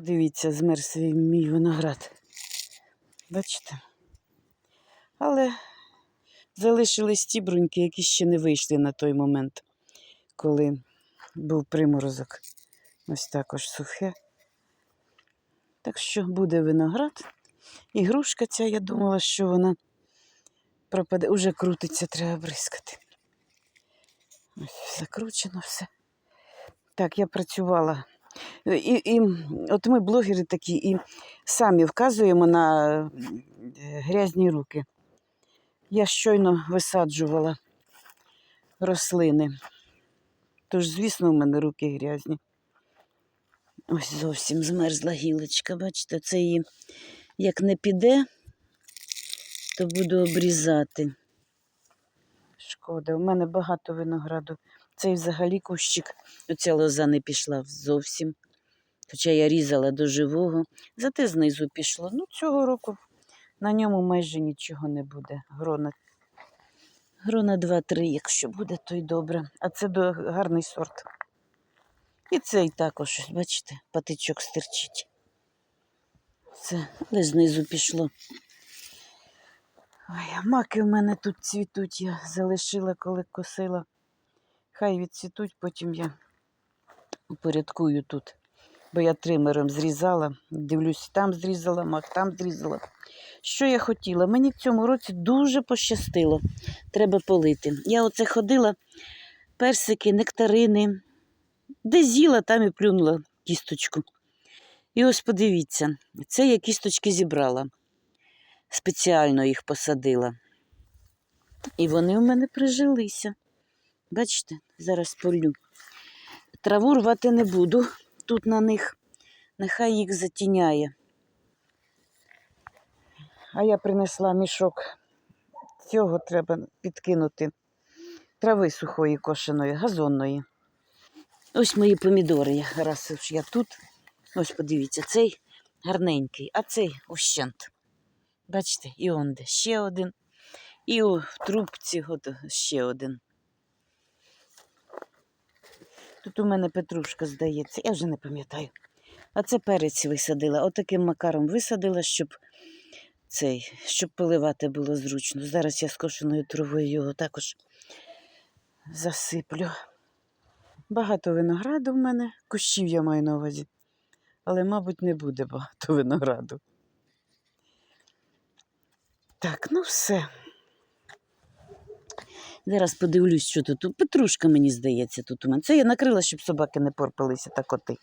Подивіться, змер свій мій виноград. Бачите? Але залишились ті бруньки, які ще не вийшли на той момент, коли був приморозок. Ось також сухе. Так що буде виноград. І грушка ця, я думала, що вона пропаде. Уже крутиться, треба бризкати. Ось закручено все. Так, я працювала. І, і от ми блогери такі, і самі вказуємо на е, грязні руки. Я щойно висаджувала рослини. Тож, звісно, у мене руки грязні. Ось зовсім змерзла гілочка, бачите, це її як не піде, то буду обрізати. Шкода, у мене багато винограду. Цей взагалі кущик, оця лоза не пішла зовсім. Хоча я різала до живого, зате знизу пішло. Ну, цього року на ньому майже нічого не буде. Грона, грона 2-3, якщо буде, то й добре. А це гарний сорт. І цей також, бачите, патичок стирчить. Це, але знизу пішло. Ой, маки в мене тут цвітуть, я залишила, коли косила. Хай відцвітуть, потім я упорядкую тут. Бо я тримером зрізала, дивлюсь, там зрізала, мак там зрізала. Що я хотіла? Мені в цьому році дуже пощастило. Треба полити. Я оце ходила, персики, нектарини. Де з'їла, там і плюнула кісточку. І ось подивіться, це я кісточки зібрала. Спеціально їх посадила. І вони у мене прижилися. Бачите, зараз полю. Траву рвати не буду тут на них. Нехай їх затіняє. А я принесла мішок. Цього треба підкинути. Трави сухої кошеної, газонної. Ось мої помідори. Раз уж я тут. Ось подивіться, цей гарненький, а цей ущент. Бачите, і он де ще один. І в трубці ще один. Тут у мене петрушка, здається, я вже не пам'ятаю. А це перець висадила. Отаким макаром висадила, щоб цей, щоб поливати було зручно. Зараз я скошеною травою його також засиплю. Багато винограду в мене, кущів я маю на увазі. Але, мабуть, не буде багато винограду. Так, ну все. Зараз подивлюсь, що тут. Петрушка, мені здається, тут у мене. Це я накрила, щоб собаки не порпалися та коти.